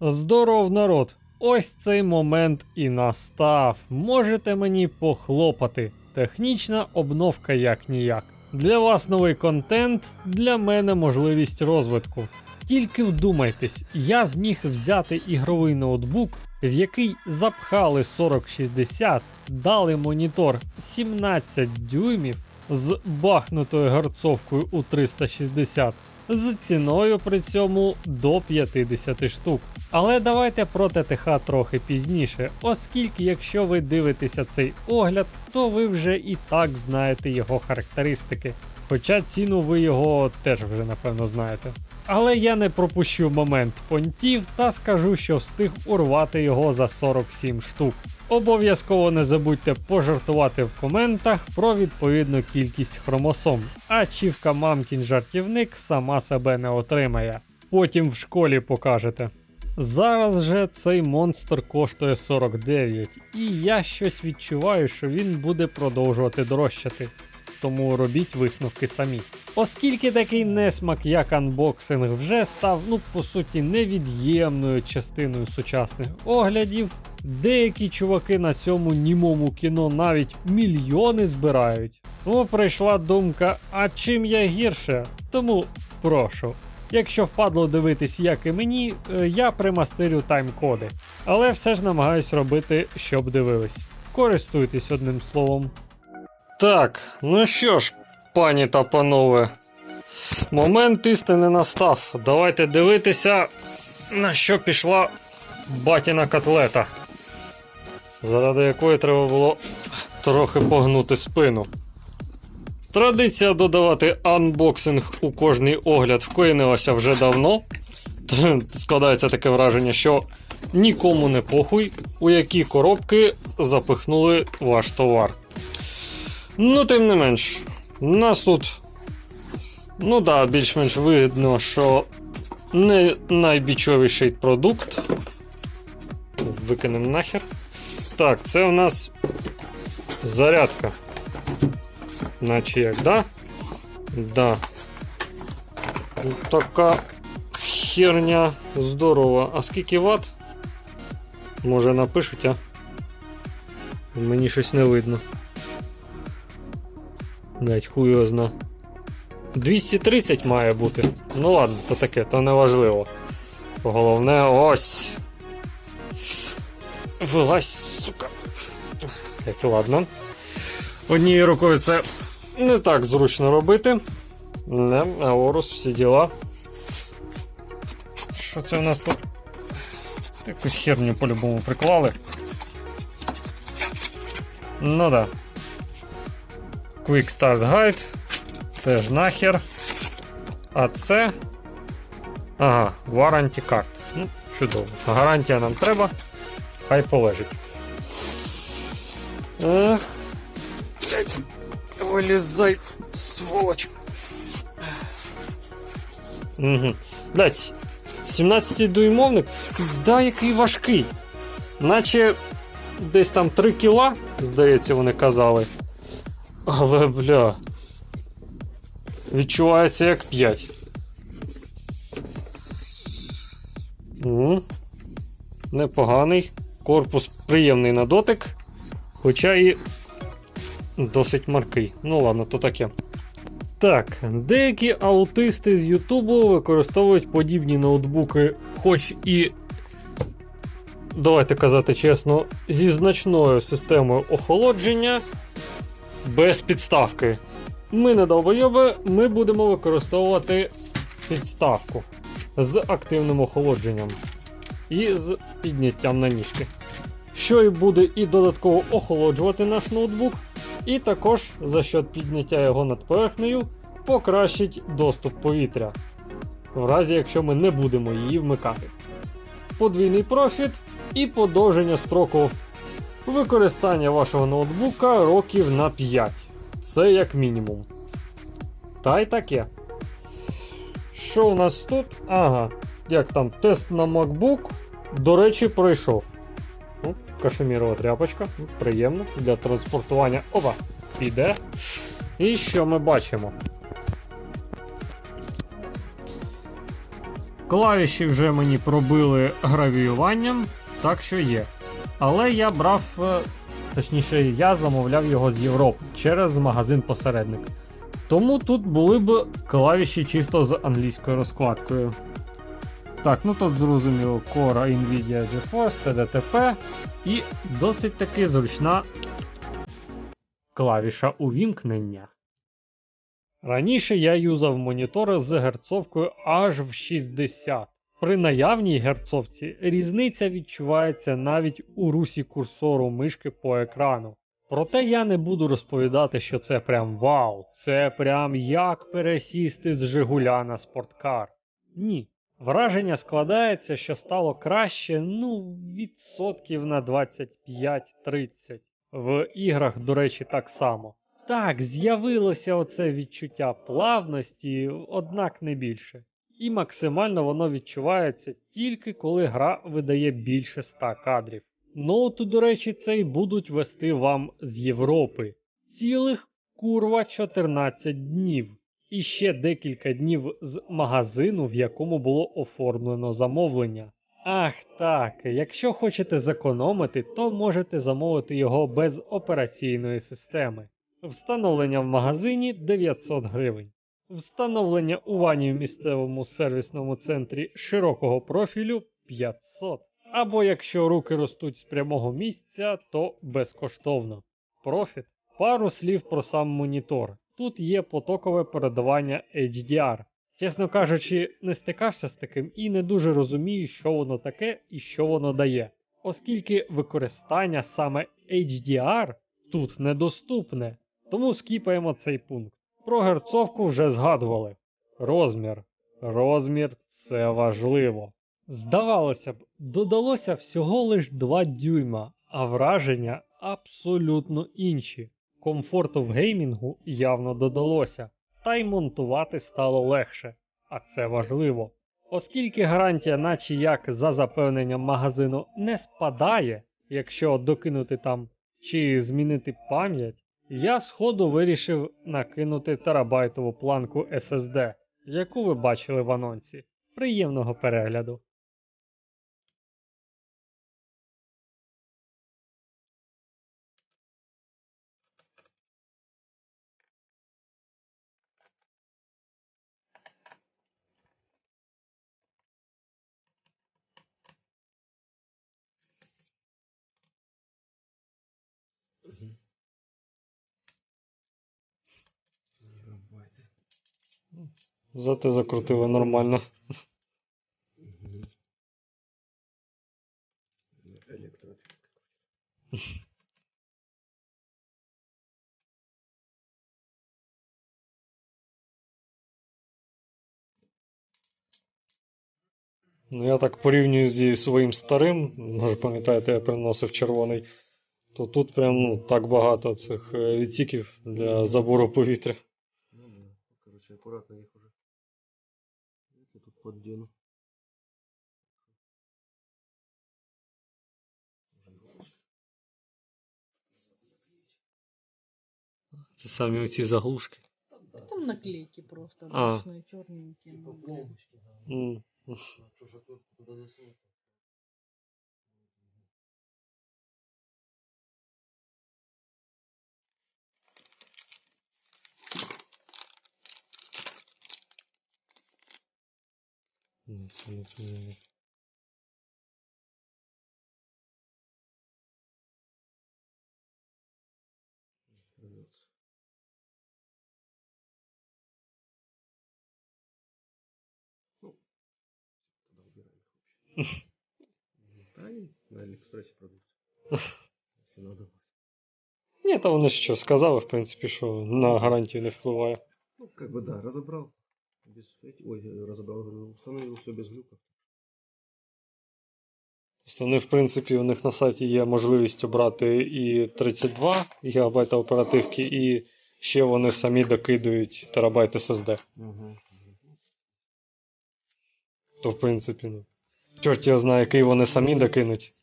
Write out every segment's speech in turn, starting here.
Здоров, народ! Ось цей момент і настав. Можете мені похлопати. Технічна обновка як ніяк. Для вас новий контент, для мене можливість розвитку. Тільки вдумайтесь, я зміг взяти ігровий ноутбук, в який запхали 4060, дали монітор 17 дюймів з бахнутою герцовкою у 360 з ціною при цьому до 50 штук. Але давайте про ТТХ трохи пізніше, оскільки якщо ви дивитеся цей огляд, то ви вже і так знаєте його характеристики. Хоча ціну ви його теж вже напевно знаєте. Але я не пропущу момент понтів та скажу, що встиг урвати його за 47 штук. Обов'язково не забудьте пожартувати в коментах про відповідну кількість хромосом, а чівка мамкін жартівник сама себе не отримає. Потім в школі покажете. Зараз же цей монстр коштує 49, і я щось відчуваю, що він буде продовжувати дорожчати. Тому робіть висновки самі. Оскільки такий несмак, як анбоксинг, вже став, ну по суті, невід'ємною частиною сучасних оглядів, деякі чуваки на цьому німому кіно навіть мільйони збирають. Тому прийшла думка, а чим я гірше? Тому прошу. Якщо впадло дивитись, як і мені, е, я примастерю тайм-коди. Але все ж намагаюсь робити, щоб дивились. Користуйтесь одним словом. Так, ну що ж, пані та панове, момент істини настав. Давайте дивитися, на що пішла батіна котлета, заради якої треба було трохи погнути спину. Традиція додавати анбоксинг у кожний огляд вкорінилася вже давно. Складається таке враження, що нікому не похуй, у які коробки запихнули ваш товар. Ну, тим не менш, у нас тут. Ну да, більш-менш видно, що не найбічовіший продукт. Викинемо нахер. Так, це у нас зарядка. Наче як, да? Да. Така херня здорова. А скільки ват? Може напишуть, а? Мені щось не видно. Блять, хуй його зна. 230 має бути. Ну ладно, то таке, то не важливо. Головне ось. Вилазь, сука. Блять, ладно. Однією рукою це не так зручно робити. Не, Аорус, всі діла. Що це у нас тут? Якусь херню по-любому приклали. Ну да. Quick Start Guide. Теж нахер. А це. Ага, Warranty Card. Ну, чудово. Гарантія нам треба. Хай полежить. Ех. Вилізай, сволоч. Угу. Блять, 17-дюймовник, пізда який важкий. Наче десь там 3 кіла, здається, вони казали. Але, бля. Відчувається як 5. Ну, непоганий. Корпус приємний на дотик. Хоча і досить маркий. Ну ладно, то таке. Так, деякі аутисти з Ютубу використовують подібні ноутбуки, хоч і, давайте казати чесно, зі значною системою охолодження без підставки. Ми не долбойоби, ми будемо використовувати підставку з активним охолодженням і з підняттям на ніжки. Що і буде і додатково охолоджувати наш ноутбук, і також за счет підняття його над поверхнею покращить доступ повітря, в разі якщо ми не будемо її вмикати. Подвійний профіт і подовження строку використання вашого ноутбука років на 5. Це як мінімум. Та й таке. Що у нас тут? Ага, як там тест на MacBook, до речі, пройшов. Ну, Кашемірова тряпочка, приємно для транспортування. Опа, піде. І що ми бачимо? Клавіші вже мені пробили гравіюванням, так що є. Але я брав, е, точніше, я замовляв його з Європи через магазин посередник. Тому тут були б клавіші чисто з англійською розкладкою. Так, ну тут зрозуміло Core Nvidia GeForce, TDTP і досить таки зручна клавіша увімкнення. Раніше я юзав монітори з герцовкою аж в 60. При наявній герцовці різниця відчувається навіть у русі курсору мишки по екрану. Проте я не буду розповідати, що це прям вау, це прям як пересісти з Жигуля на спорткар. Ні. Враження складається, що стало краще, ну, відсотків на 25-30. В іграх, до речі, так само. Так, з'явилося оце відчуття плавності, однак не більше. І максимально воно відчувається тільки коли гра видає більше 100 кадрів. Ноути, до речі, цей будуть вести вам з Європи. Цілих курва 14 днів. І ще декілька днів з магазину, в якому було оформлено замовлення. Ах так, якщо хочете зекономити, то можете замовити його без операційної системи. Встановлення в магазині 900 гривень. Встановлення у вані в місцевому сервісному центрі широкого профілю 500. Або якщо руки ростуть з прямого місця, то безкоштовно. Профіт. Пару слів про сам монітор. Тут є потокове передавання HDR. Чесно кажучи, не стикався з таким і не дуже розумію, що воно таке і що воно дає, оскільки використання саме HDR тут недоступне. Тому скіпаємо цей пункт. Про герцовку вже згадували. Розмір. Розмір це важливо. Здавалося б, додалося всього лиш 2 дюйма, а враження абсолютно інші. Комфорту в геймінгу явно додалося, та й монтувати стало легше, а це важливо. Оскільки гарантія, наче як за запевненням магазину, не спадає, якщо докинути там чи змінити пам'ять, я сходу вирішив накинути терабайтову планку SSD, яку ви бачили в анонсі. Приємного перегляду. Зате закрутили нормально. Ну я так порівнюю зі своїм старим, може пам'ятаєте, я приносив червоний, то тут прям ну, так багато цих е, відсіків для забору повітря. Ну да. Короче, аккуратно їх поддену. Це самі оці заглушки. Там наклейки просто А. обычные, черненькие. Типа ну, пломбочки, да. М, А что же туда засунуть? ні, це не це не. Рвется. Ну, туда убираем их вообще. Да, они на Алиэкспрессе продаются. Если надо будет. Ні, та вони що сказали, в принципі, що на гарантію не впливає. Ну, как бы да, разобрал. Без эти... Ой, э, разобрал, говорю, установил все без глюков. Просто вони, в принципі, у них на сайті є можливість обрати і 32 ГБ оперативки, і ще вони самі докидують терабайт SSD. Угу. То, в принципі, ну. Чорт його знає, який вони самі докинуть.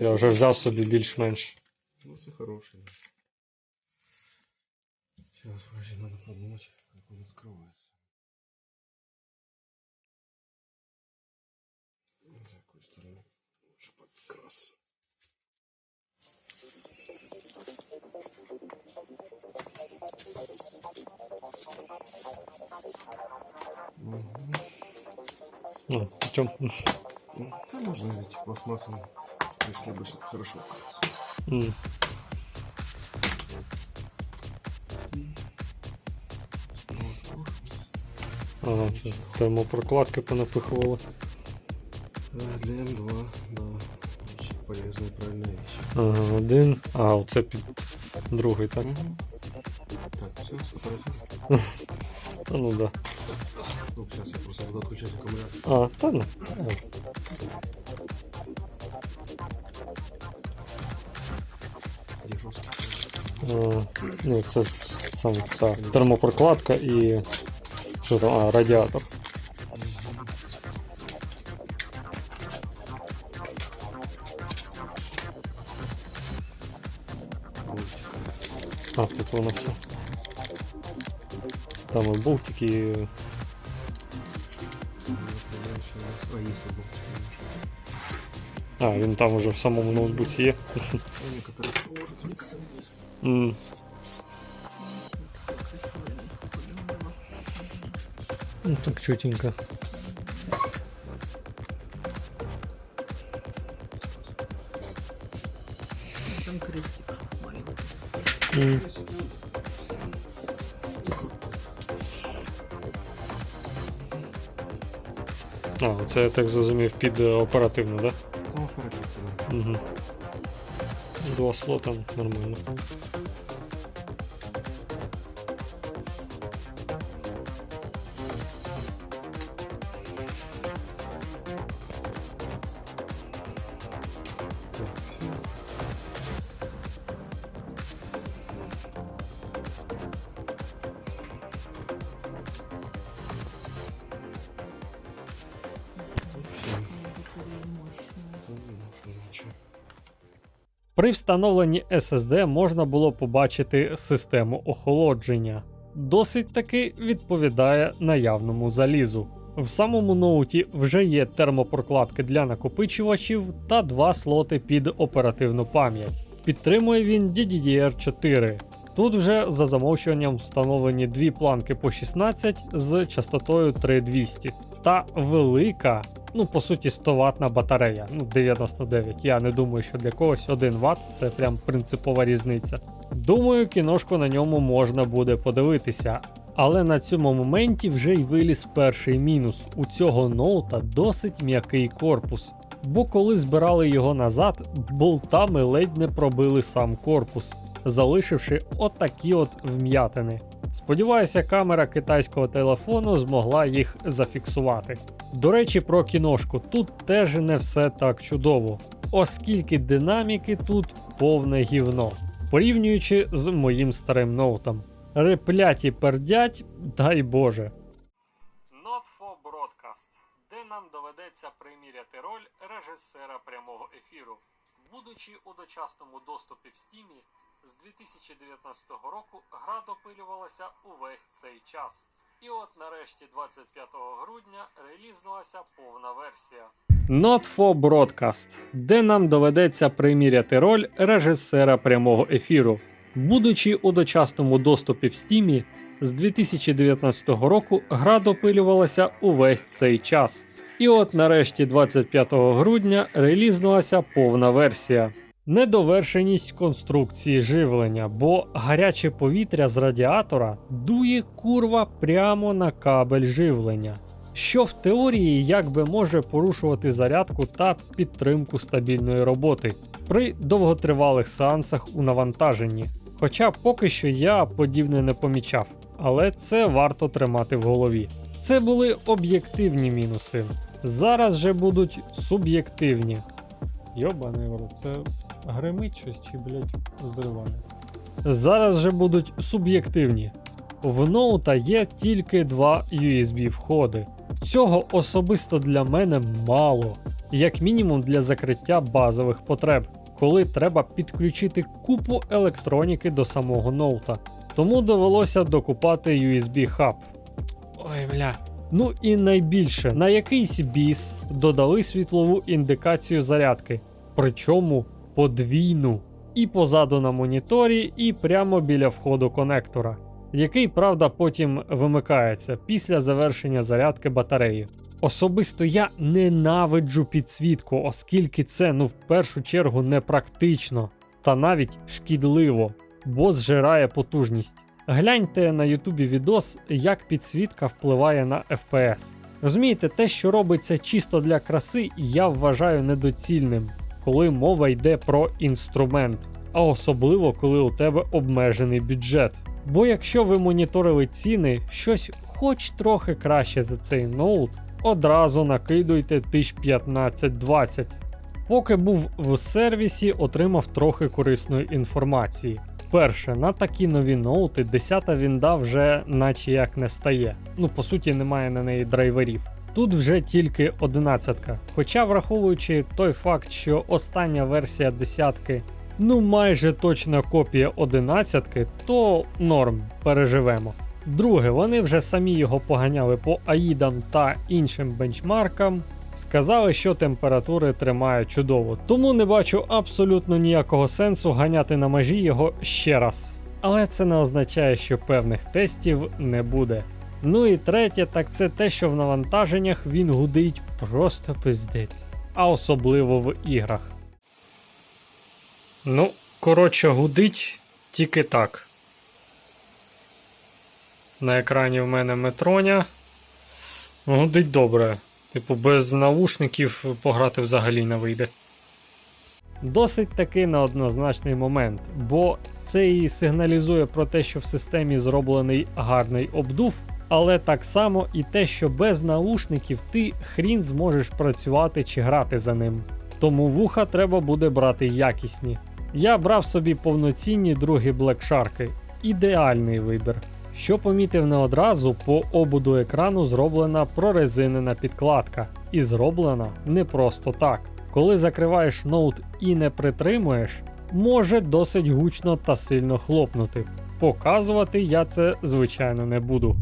Я вже взяв собі більш-менш. Ну, все хорошее. Сейчас, подожди, надо подумать, как он открывается. Краса. Мгм. Ну, чому? Да можно эти пластмассовые крышки обычно хорошо. М. Ага, це термопрокладки понапихували. Для М2, да. Полезная, правильная вещь. Ага, один. А, оце під другий, так? Мгм. Так, все. А, ну да. Ну, сейчас я просто буду отключать аккумулятор. А, та ну. Где жесткий? А, ну, це сам ця термопрокладка і. Що там? А, радіатор. Воно все. Там і болтики. і- Ну, я еще- А, есть болтик, конечно. А, він там уже в самому ноутбуці є. А некоторые положат, некоторые нет. М, Красивое место подумала. Ну, так чутенько. Там крестик маленький. М. А, це я так зрозумів під оперативно, оперативну, так? Да? Оперативно. Угу. Два слота нормально. При встановленні SSD можна було побачити систему охолодження. Досить таки відповідає наявному залізу. В самому ноуті вже є термопрокладки для накопичувачів та два слоти під оперативну пам'ять. Підтримує він DDR4. Тут вже за замовчуванням встановлені дві планки по 16 з частотою 3200 та велика, ну по суті 100 ватна батарея. Ну 99. Я не думаю, що для когось 1 Вт це прям принципова різниця. Думаю, кіношку на ньому можна буде подивитися. Але на цьому моменті вже й виліз перший мінус. У цього ноута досить м'який корпус. Бо коли збирали його назад, болтами ледь не пробили сам корпус, залишивши отакі от вм'ятини. Сподіваюся, камера китайського телефону змогла їх зафіксувати. До речі, про кіношку тут теж не все так чудово, оскільки динаміки тут повне гівно, порівнюючи з моїм старим ноутом. Репляті пердять, дай Боже. Not for broadcast, де нам доведеться приміряти роль режисера прямого ефіру. Будучи у дочасному доступі в стімі, з 2019 року гра допилювалася увесь цей час. І от нарешті 25 грудня релізнулася повна версія. Not for Broadcast, де нам доведеться приміряти роль режисера прямого ефіру. Будучи у дочасному доступі в стімі, з 2019 року гра допилювалася увесь цей час. І от нарешті 25 грудня релізнулася повна версія. Недовершеність конструкції живлення, бо гаряче повітря з радіатора дує курва прямо на кабель живлення, що в теорії якби може порушувати зарядку та підтримку стабільної роботи при довготривалих сеансах у навантаженні. Хоча поки що я подібне не помічав, але це варто тримати в голові. Це були об'єктивні мінуси. Зараз же будуть суб'єктивні. Йобаний в рот, це гримить щось чи, блять, взриває. Зараз же будуть суб'єктивні. В ноута є тільки два USB входи. Цього особисто для мене мало, як мінімум для закриття базових потреб, коли треба підключити купу електроніки до самого ноута. Тому довелося докупати USB хаб. Ой, бля. Ну і найбільше, на якийсь біс додали світлову індикацію зарядки. причому подвійну. І позаду на моніторі, і прямо біля входу конектора, який, правда, потім вимикається після завершення зарядки батареї. Особисто я ненавиджу підсвітку, оскільки це ну в першу чергу непрактично та навіть шкідливо, бо зжирає потужність. Гляньте на Ютубі відос, як підсвітка впливає на FPS. Розумієте, те, що робиться чисто для краси, я вважаю недоцільним, коли мова йде про інструмент, а особливо коли у тебе обмежений бюджет. Бо якщо ви моніторили ціни, щось хоч трохи краще за цей ноут, одразу накидуйте 1015-20. Поки був в сервісі, отримав трохи корисної інформації. Перше, на такі нові ноути 10-та вінда вже наче як не стає. Ну, по суті, немає на неї драйверів. Тут вже тільки 11. Хоча, враховуючи той факт, що остання версія десятки ну майже точна копія 11, то норм, переживемо. Друге, вони вже самі його поганяли по аїдам та іншим бенчмаркам. Сказали, що температури тримає чудово, тому не бачу абсолютно ніякого сенсу ганяти на межі його ще раз. Але це не означає, що певних тестів не буде. Ну і третє, так це те, що в навантаженнях він гудить просто пиздець, а особливо в іграх. Ну, коротше, гудить тільки так. На екрані в мене метроня. Гудить добре. Типу, без наушників пограти взагалі не вийде. Досить таки неоднозначний момент, бо це і сигналізує про те, що в системі зроблений гарний обдув, але так само і те, що без наушників ти хрін зможеш працювати чи грати за ним. Тому вуха треба буде брати якісні. Я брав собі повноцінні другі блекшарки. Ідеальний вибір. Що помітив не одразу, по обуду екрану зроблена прорезинена підкладка, і зроблена не просто так. Коли закриваєш ноут і не притримуєш, може досить гучно та сильно хлопнути. Показувати я це звичайно не буду.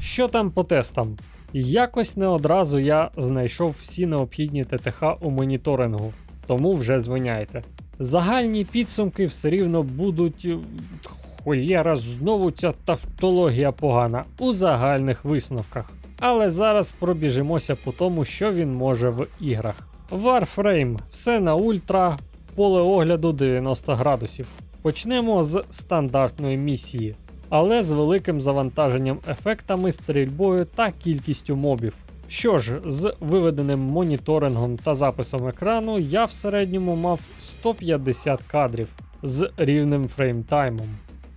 Що там по тестам? Якось не одразу я знайшов всі необхідні ТТХ у моніторингу, тому вже звиняйте. Загальні підсумки все рівно будуть е, Холєра, знову ця тавтологія погана у загальних висновках. Але зараз пробіжимося по тому, що він може в іграх. Warframe все на ультра, поле огляду 90 градусів. Почнемо з стандартної місії, але з великим завантаженням ефектами, стрільбою та кількістю мобів. Що ж, з виведеним моніторингом та записом екрану я в середньому мав 150 кадрів з рівним фреймтаймом.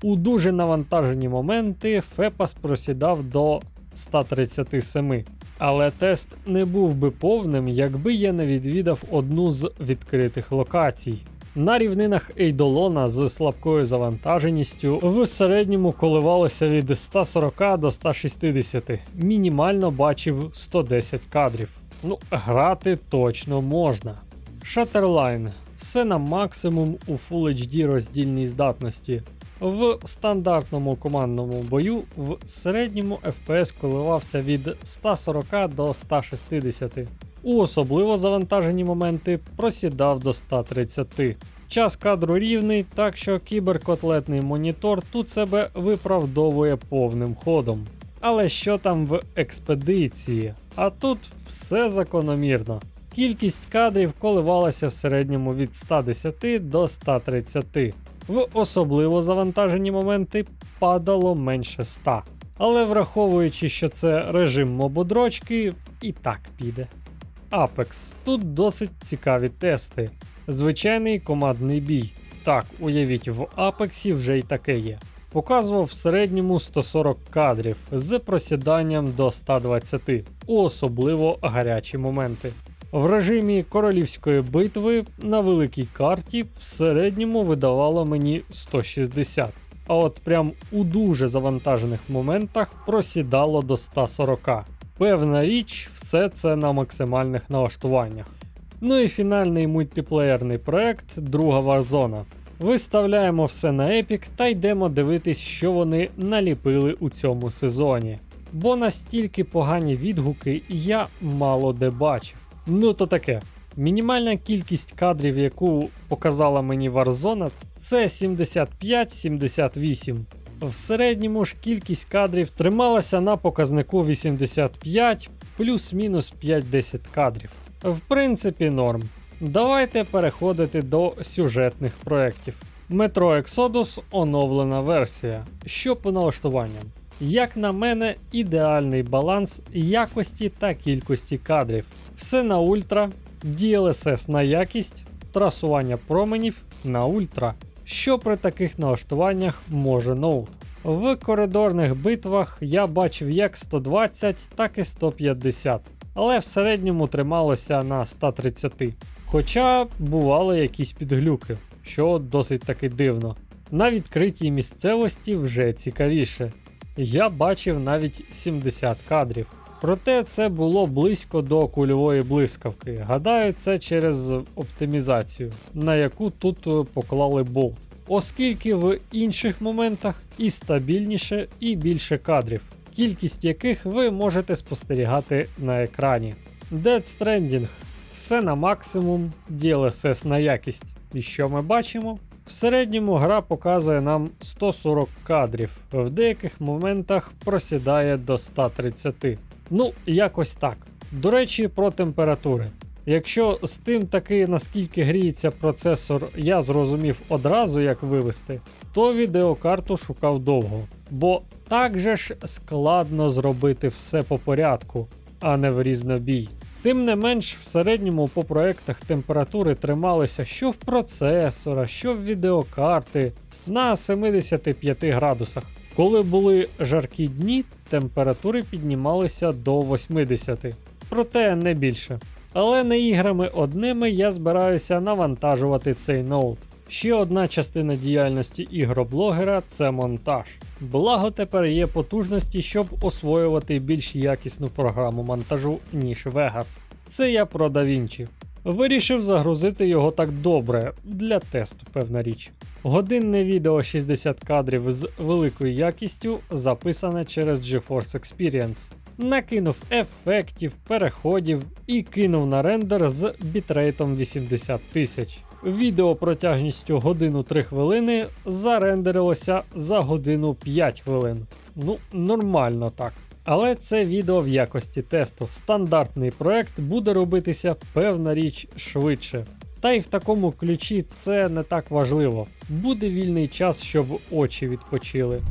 У дуже навантажені моменти Фепас просідав до 137, але тест не був би повним, якби я не відвідав одну з відкритих локацій. На рівнинах Ейдолона з слабкою завантаженістю в середньому коливалося від 140 до 160, мінімально бачив 110 кадрів. Ну, грати точно можна. Шатерлайн все на максимум у Full HD роздільній здатності. В стандартному командному бою в середньому FPS коливався від 140 до 160. У особливо завантажені моменти просідав до 130. Час кадру рівний, так що кіберкотлетний монітор тут себе виправдовує повним ходом. Але що там в експедиції? А тут все закономірно. Кількість кадрів коливалася в середньому від 110 до 130. В особливо завантажені моменти падало менше 100. Але враховуючи, що це режим мободрочки, і так піде. Apex. Тут досить цікаві тести. Звичайний командний бій. Так, уявіть, в Apex вже й таке є. Показував в середньому 140 кадрів з просіданням до 120 особливо гарячі моменти. В режимі королівської битви на великій карті в середньому видавало мені 160. А от прям у дуже завантажених моментах просідало до 140. Певна річ, все це на максимальних налаштуваннях. Ну і фінальний мультиплеєрний проект Друга Warzone. Виставляємо все на Epic та йдемо дивитись, що вони наліпили у цьому сезоні. Бо настільки погані відгуки я мало де бачив. Ну то таке. Мінімальна кількість кадрів, яку показала мені Warzone, це 75-78. В середньому ж кількість кадрів трималася на показнику 85 плюс-мінус 5-10 кадрів. В принципі, норм. Давайте переходити до сюжетних проєктів. Metro Exodus оновлена версія. Що по налаштуванням? Як на мене, ідеальний баланс якості та кількості кадрів. Все на ультра, DLSS на якість, трасування променів на ультра. Що при таких налаштуваннях може ноут? В коридорних битвах я бачив як 120, так і 150, але в середньому трималося на 130. Хоча бували якісь підглюки, що досить таки дивно. На відкритій місцевості вже цікавіше. Я бачив навіть 70 кадрів. Проте це було близько до кульової блискавки. Гадаю, це через оптимізацію, на яку тут е, поклали болт. Оскільки в інших моментах і стабільніше, і більше кадрів, кількість яких ви можете спостерігати на екрані. Dead Stranding все на максимум, DLSS на якість. І що ми бачимо? В середньому гра показує нам 140 кадрів, в деяких моментах просідає до 130. Ну, якось так. До речі, про температури. Якщо з тим таки наскільки гріється процесор, я зрозумів одразу, як вивести, то відеокарту шукав довго. Бо так же ж складно зробити все по порядку, а не в різнобій. Тим не менш, в середньому по проектах температури трималися що в процесора, що в відеокарти на 75 градусах. Коли були жаркі дні, температури піднімалися до 80, проте не більше. Але не іграми одними я збираюся навантажувати цей ноут. Ще одна частина діяльності ігроблогера це монтаж. Благо тепер є потужності, щоб освоювати більш якісну програму монтажу, ніж Vegas. Це я про DaVinci. Вирішив загрузити його так добре для тесту, певна річ. Годинне відео 60 кадрів з великою якістю записане через GeForce Experience. Накинув ефектів, переходів і кинув на рендер з бітрейтом 80 тисяч. Відео протяжністю годину 3 хвилини зарендерилося за годину 5 хвилин. Ну, нормально так. Але це відео в якості тесту. Стандартний проект буде робитися певна річ швидше. Та й в такому ключі це не так важливо. Буде вільний час, щоб очі відпочили.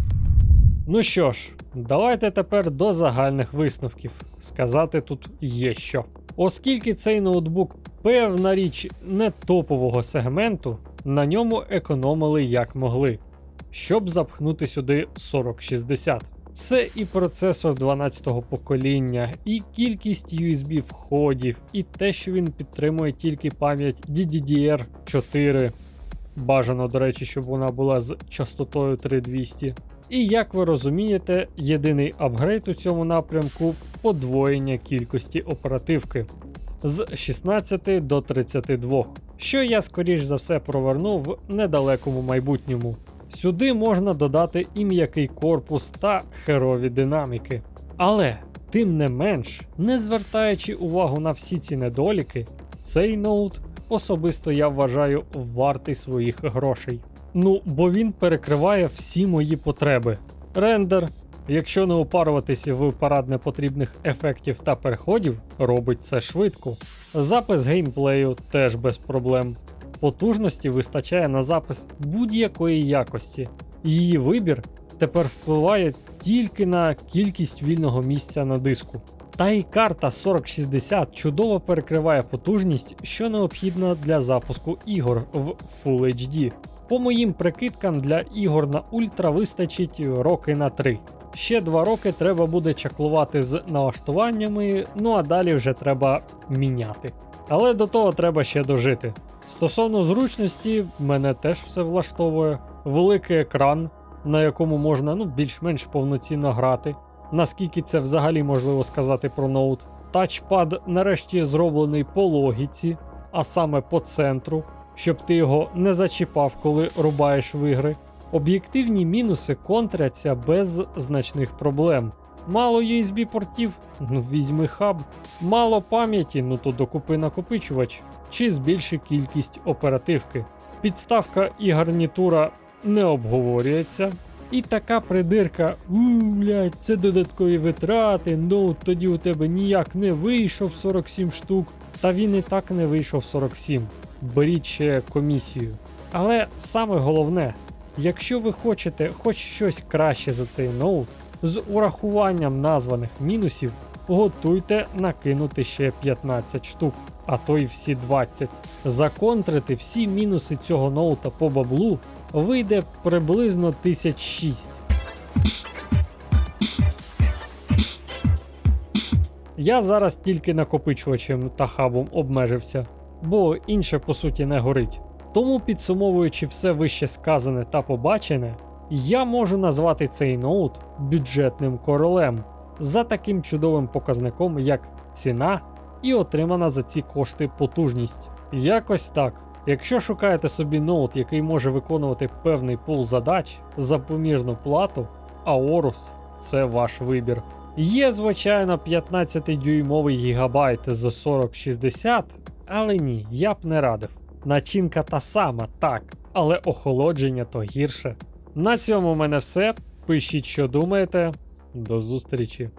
Ну що ж, давайте тепер до загальних висновків. Сказати тут є що. Оскільки цей ноутбук певна річ не топового сегменту, на ньому економили як могли, щоб запхнути сюди 4060. Це і процесор 12-го покоління, і кількість USB входів, і те, що він підтримує тільки пам'ять DDR4. Бажано, до речі, щоб вона була з частотою 3200. І як ви розумієте, єдиний апгрейд у цьому напрямку подвоєння кількості оперативки з 16 до 32, що я скоріш за все проверну в недалекому майбутньому. Сюди можна додати і м'який корпус та херові динаміки. Але, тим не менш, не звертаючи увагу на всі ці недоліки, цей ноут особисто я вважаю вартий своїх грошей. Ну, бо він перекриває всі мої потреби. Рендер, якщо не упаруватися в парад непотрібних ефектів та переходів, робить це швидко. Запис геймплею теж без проблем. Потужності вистачає на запис будь-якої якості. Її вибір тепер впливає тільки на кількість вільного місця на диску. Та й карта 4060 чудово перекриває потужність, що необхідна для запуску ігор в Full HD. По моїм прикидкам, для ігор на ультра вистачить роки на 3. Ще 2 роки треба буде чаклувати з налаштуваннями, ну а далі вже треба міняти. Але до того треба ще дожити. Стосовно зручності, мене теж все влаштовує. Великий екран, на якому можна ну, більш-менш повноцінно грати. Наскільки це взагалі можливо сказати про ноут. Тачпад нарешті зроблений по логіці, а саме по центру, щоб ти його не зачіпав, коли рубаєш в ігри. Об'єктивні мінуси контряться без значних проблем. Мало USB портів? Ну візьми хаб. Мало пам'яті, ну то докупи накопичувач. Чи збільши кількість оперативки. Підставка і гарнітура не обговорюється. І така придирка, блядь, це додаткові витрати, ноут тоді у тебе ніяк не вийшов 47 штук. Та він і так не вийшов 47. Беріть ще комісію. Але саме головне, якщо ви хочете хоч щось краще за цей ноут, з урахуванням названих мінусів, готуйте накинути ще 15 штук, а то й всі 20. Законтрити всі мінуси цього ноута по баблу вийде приблизно 1006. Я зараз тільки накопичувачем та хабом обмежився, бо інше по суті не горить. Тому, підсумовуючи все вище сказане та побачене, я можу назвати цей ноут бюджетним королем за таким чудовим показником, як ціна і отримана за ці кошти потужність. Якось так. Якщо шукаєте собі ноут, який може виконувати певний пул задач за помірну плату, Aorus – це ваш вибір. Є, звичайно, 15-дюймовий гігабайт з 4060, але ні, я б не радив. Начинка та сама, так, але охолодження то гірше. На цьому в мене все. Пишіть, що думаєте. До зустрічі.